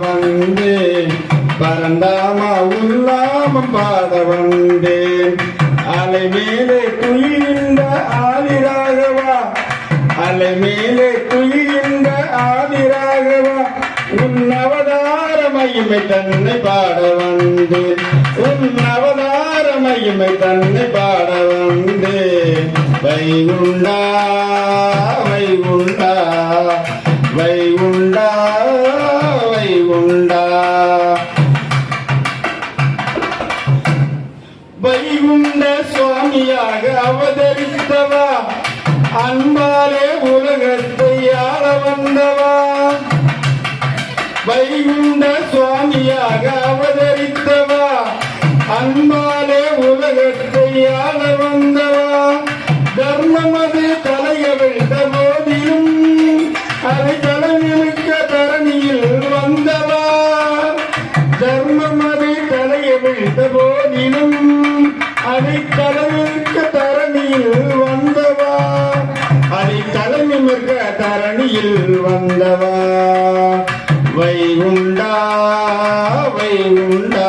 வந்தேன் பரந்தாமா உல்லாமம் பாட வந்தேன் அலை மேலே துயின்ற ஆதிராகவா அலை மேலே துயின்ற ஆதிராகவா உன் அவதார மகிமை தன்னை பாட வந்தேன் உன் அவதார மகிமை தன்னை பாட வந்தேன் வைகுண்டா வைகுண்டா வைகுண்ட சுவாமியாக அவதரித்தவா? அன்பாலே உலகத்தை ஆள வந்தவா? வைகுண்ட சுவாமியாக அவதரித்தவா? அன்பாலே உலகத்தை ஆள வந்தவா? தர்மமது தலையவிழ்ந்த போதிலும் அரைத்த தலைநிமிக்க தரணியில் வந்தவா வைகுண்டா வைகுண்டா வைகுண்டா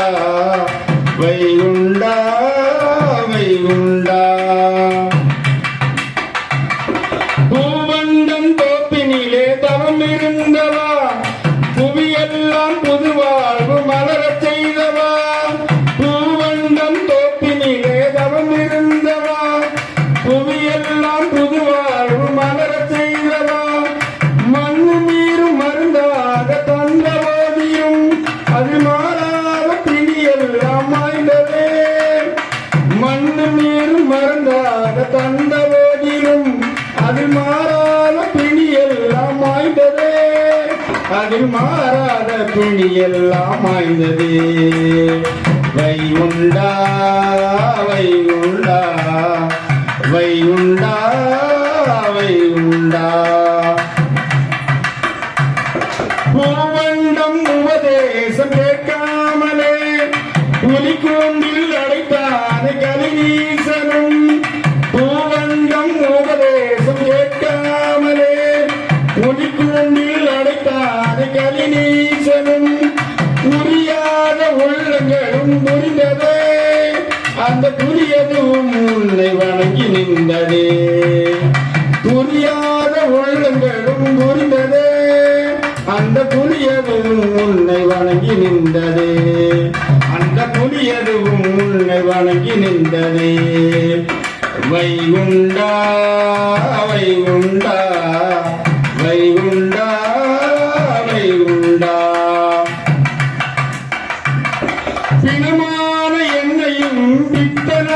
அதில் மாறாத துணி எல்லாம் ஆய்ந்தது. வை உண்டா வை உண்டா வை உண்டா வை உண்டா பூவண்டம் உபதேசம் கேட்காமலே புலிக்கூண்டில் அடைத்தாது கலிநீசனும் பூவண்டம் உபதேசம் கேட்காமலே புலிக்கூண்டில் அடைத்தாது கலிநீசனும் புரியாத உள்ளங்களும் புரிந்ததே. அந்த புரியதும் உன்னை வணங்கி நின்றதே. புரியாத உள்ளங்களும் புரிந்ததே. அந்த புரியதும் உன்னை வணங்கி நின்றதே. அந்த புரியதும் உன்னை வணங்கி நின்றதே. உண்டா வைகுண்டா உண்டா சினமான என்னையும் பித்தன